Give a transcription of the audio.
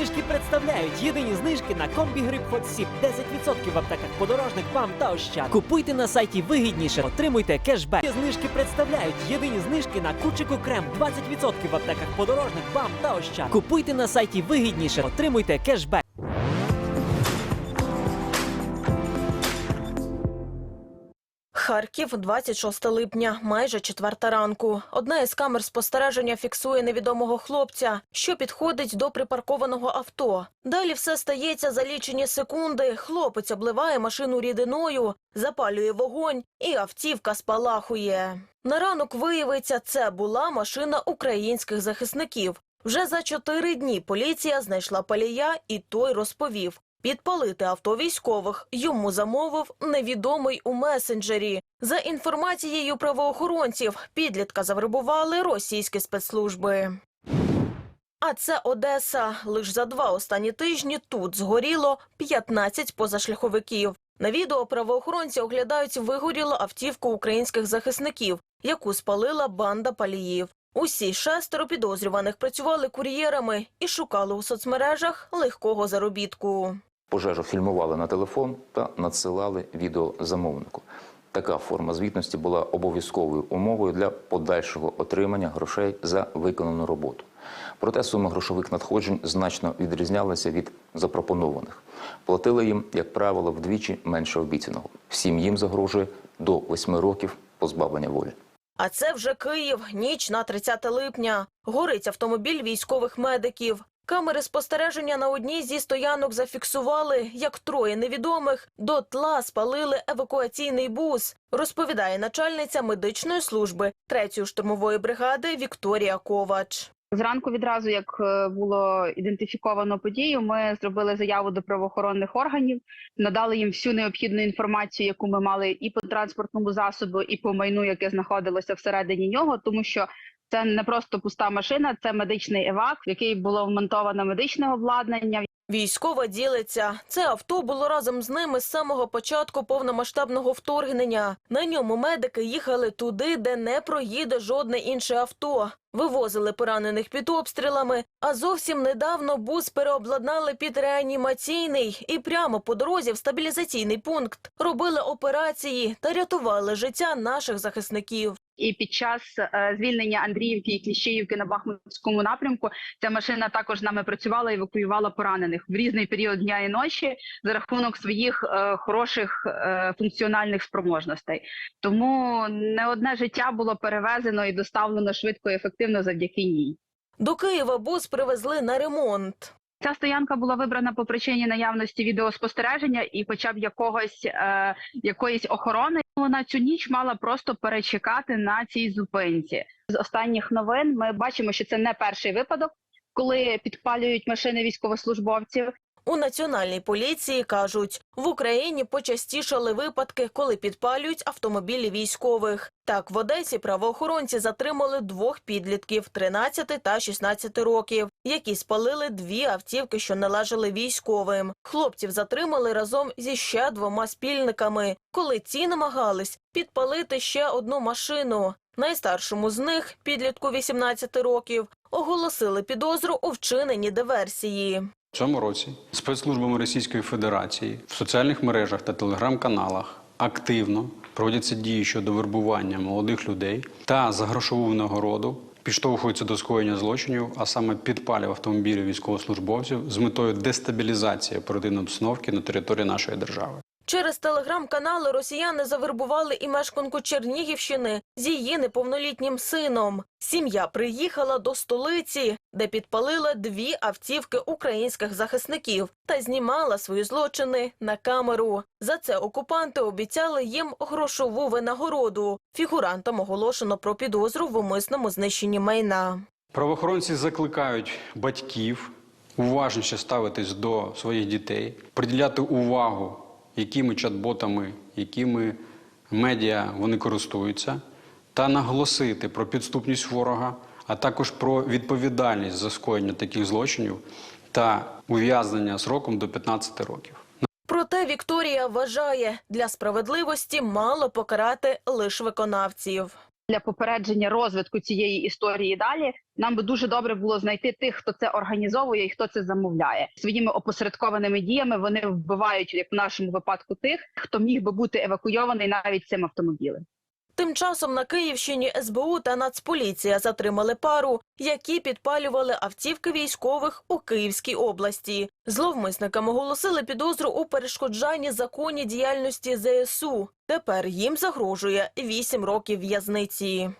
знижки представляють єдині знижки на комбі гриб Hot Sip. 10% в аптеках подорожник вам та ощад. Купуйте на сайті вигідніше, отримуйте кешбек. Знижки представляють єдині знижки на кучику крем. 20% в аптеках подорожник вам та ощад. Купуйте на сайті вигідніше, отримуйте кешбек. Харків, 26 липня, майже четверта ранку. Одна із камер спостереження фіксує невідомого хлопця, що підходить до припаркованого авто. Далі все стається за лічені секунди. Хлопець обливає машину рідиною, запалює вогонь, і автівка спалахує. На ранок виявиться, це була машина українських захисників. Вже за чотири дні поліція знайшла палія, і той розповів. Підпалити авто військових йому замовив невідомий у месенджері. За інформацією правоохоронців, підлітка завербували російські спецслужби. А це Одеса. Лиш за два останні тижні тут згоріло 15 позашляховиків. На відео правоохоронці оглядають вигорілу автівку українських захисників, яку спалила банда паліїв. Усі шестеро підозрюваних працювали кур'єрами і шукали у соцмережах легкого заробітку. Пожежу фільмували на телефон та надсилали відео замовнику. Така форма звітності була обов'язковою умовою для подальшого отримання грошей за виконану роботу. Проте суми грошових надходжень значно відрізнялися від запропонованих. Платили їм, як правило, вдвічі менше обіцяного. Всім їм загрожує до 8 років позбавлення волі. А це вже Київ, ніч на 30 липня. Горить автомобіль військових медиків. Камери спостереження на одній зі стоянок зафіксували, як троє невідомих до тла спалили евакуаційний бус, розповідає начальниця медичної служби 3-ї штурмової бригади Вікторія Ковач. Зранку відразу, як е, було ідентифіковано подію, ми зробили заяву до правоохоронних органів, надали їм всю необхідну інформацію, яку ми мали і по транспортному засобу, і по майну, яке знаходилося всередині нього, тому що це не просто пуста машина, це медичний евак, в який було вмонтовано медичне обладнання. Військова ділиться. Це авто було разом з ними з самого початку повномасштабного вторгнення. На ньому медики їхали туди, де не проїде жодне інше авто. Вивозили поранених під обстрілами, а зовсім недавно бус переобладнали під реанімаційний і прямо по дорозі в стабілізаційний пункт робили операції та рятували життя наших захисників. І під час е, звільнення Андріївки і Кліщеївки на Бахмутському напрямку ця машина також з нами працювала і евакуювала поранених в різний період дня і ночі за рахунок своїх е, хороших е, функціональних спроможностей. Тому не одне життя було перевезено і доставлено швидко і ефективно завдяки ній. До Києва бус привезли на ремонт. Ця стоянка була вибрана по причині наявності відеоспостереження і, хоча б якогось е, якоїсь охорони, вона цю ніч мала просто перечекати на цій зупинці. З останніх новин ми бачимо, що це не перший випадок, коли підпалюють машини військовослужбовців. У національній поліції кажуть, в Україні почастішали випадки, коли підпалюють автомобілі військових. Так, в Одесі правоохоронці затримали двох підлітків 13 та 16 років, які спалили дві автівки, що належали військовим. Хлопців затримали разом зі ще двома спільниками, коли ці намагались підпалити ще одну машину. Найстаршому з них, підлітку 18 років, оголосили підозру у вчиненні диверсії. В цьому році спецслужбами Російської Федерації в соціальних мережах та телеграм-каналах активно проводяться дії щодо вербування молодих людей та за грошову нагороду підштовхуються до скоєння злочинів, а саме підпалів автомобілів військовослужбовців з метою дестабілізації оперативної обстановки на території нашої держави. Через телеграм-канали росіяни завербували і мешканку Чернігівщини з її неповнолітнім сином. Сім'я приїхала до столиці, де підпалила дві автівки українських захисників та знімала свої злочини на камеру. За це окупанти обіцяли їм грошову винагороду. Фігурантам оголошено про підозру в умисному знищенні майна. Правоохоронці закликають батьків уважніше ставитись до своїх дітей, приділяти увагу, якими чат-ботами, якими медіа вони користуються, та наголосити про підступність ворога, а також про відповідальність за скоєння таких злочинів та ув'язнення сроком до 15 років. Проте Вікторія вважає, для справедливості мало покарати лише виконавців. Для попередження розвитку цієї історії далі нам би дуже добре було знайти тих, хто це організовує і хто це замовляє. Своїми опосередкованими діями вони вбивають, як в нашому випадку, тих, хто міг би бути евакуйований навіть цим автомобілем. Тим часом на Київщині СБУ та Нацполіція затримали пару, які підпалювали автівки військових у Київській області. Зловмисникам оголосили підозру у перешкоджанні законній діяльності ЗСУ. Тепер їм загрожує 8 років в'язниці.